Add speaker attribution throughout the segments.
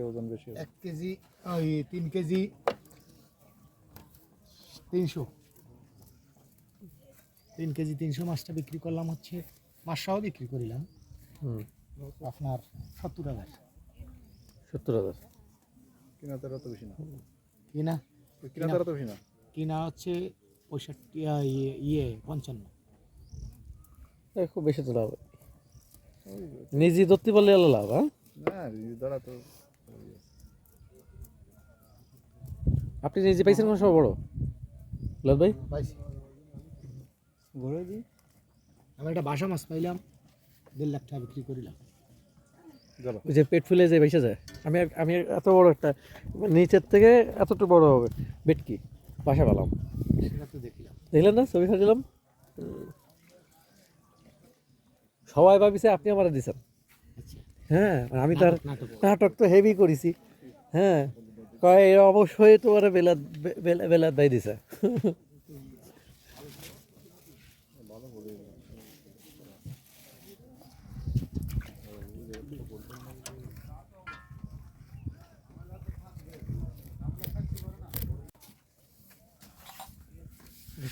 Speaker 1: ওজন বেশি।
Speaker 2: এক কেজি ওই তিন কেজি তিনশো। তিন কেজি তিনশো মাছটা বিক্রি করলাম হচ্ছে মাছটাও বিক্রি করিলাম।
Speaker 3: হুম।
Speaker 2: আপনার সত্তর হাজার।
Speaker 3: সত্তর হাজার।
Speaker 1: কিনা তারা তো বেশি না।
Speaker 2: কিনা?
Speaker 1: কিনা তারা তো বেশি না।
Speaker 2: কিনা হচ্ছে পঁয়ষট্টি ইয়ে ইয়ে পঞ্চান্ন।
Speaker 3: খুব বেশি তো লাভ নিজে ধরতে পারলে লাভ হ্যাঁ?
Speaker 1: না রিজু দ্বারা তো
Speaker 3: আপনি নিজে পাইছেন কোন সব বড়? লাল ভাই?
Speaker 2: পাইছি।
Speaker 1: ঘুরে দিই
Speaker 2: আমি একটা বাসা মাছ পাইলাম দেড় লাখ টাকা বিক্রি করিলাম।
Speaker 3: ওই যে পেট ফুলে যে বেসে যায় আমি আমি এত বড় একটা নিচের থেকে এতটুকু বড় হবে। বেটকি বাসা পেলাম।
Speaker 2: সেটা তো দেখলাম।
Speaker 3: দেখলেন না? ছবি ছাড়ছিলাম সবাই ভাবিছে আপনি আমার দিছেন।
Speaker 2: আচ্ছা
Speaker 3: হ্যাঁ আমি তার
Speaker 2: নাটক
Speaker 3: তো হেভি করেছি। হ্যাঁ কয় এরা অবশ্যই তোমার বেলা বেলা দায় দিছে।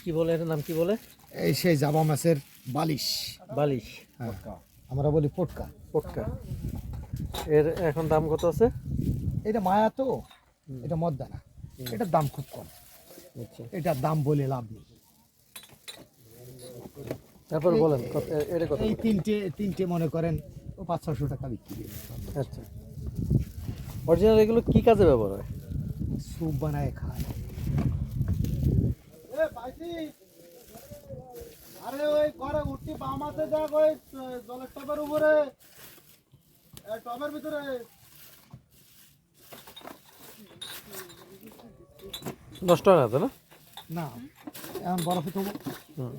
Speaker 3: কি বলে এটার নাম কি বলে?
Speaker 2: এই সেই জাবা মাছের বালিশ।
Speaker 3: বালিশ।
Speaker 2: হ্যাঁ। আমরা বলি পটকা
Speaker 3: পটকা। এর এখন দাম কত আছে?
Speaker 2: এটা মায়া তো এটা মদ্দানা। এটার দাম খুব কম।
Speaker 3: আচ্ছা।
Speaker 2: এটার দাম বলে লাভ নেই।
Speaker 3: তারপর বলেন এটা কত?
Speaker 2: এই তিনটে তিনটে মনে করেন ও পাঁচ ছশো টাকা বিক্রি
Speaker 3: আচ্ছা। অরিজিনাল এগুলো কী কাজে ব্যবহার হয়?
Speaker 2: স্যুপ বানায় খায়।
Speaker 4: উঠতি বামাতে দেখ ওই জলের টবের উপরে? টবের ভিতরে।
Speaker 3: নষ্ট হয় না?
Speaker 2: না এখন বরফে তো
Speaker 3: হুম।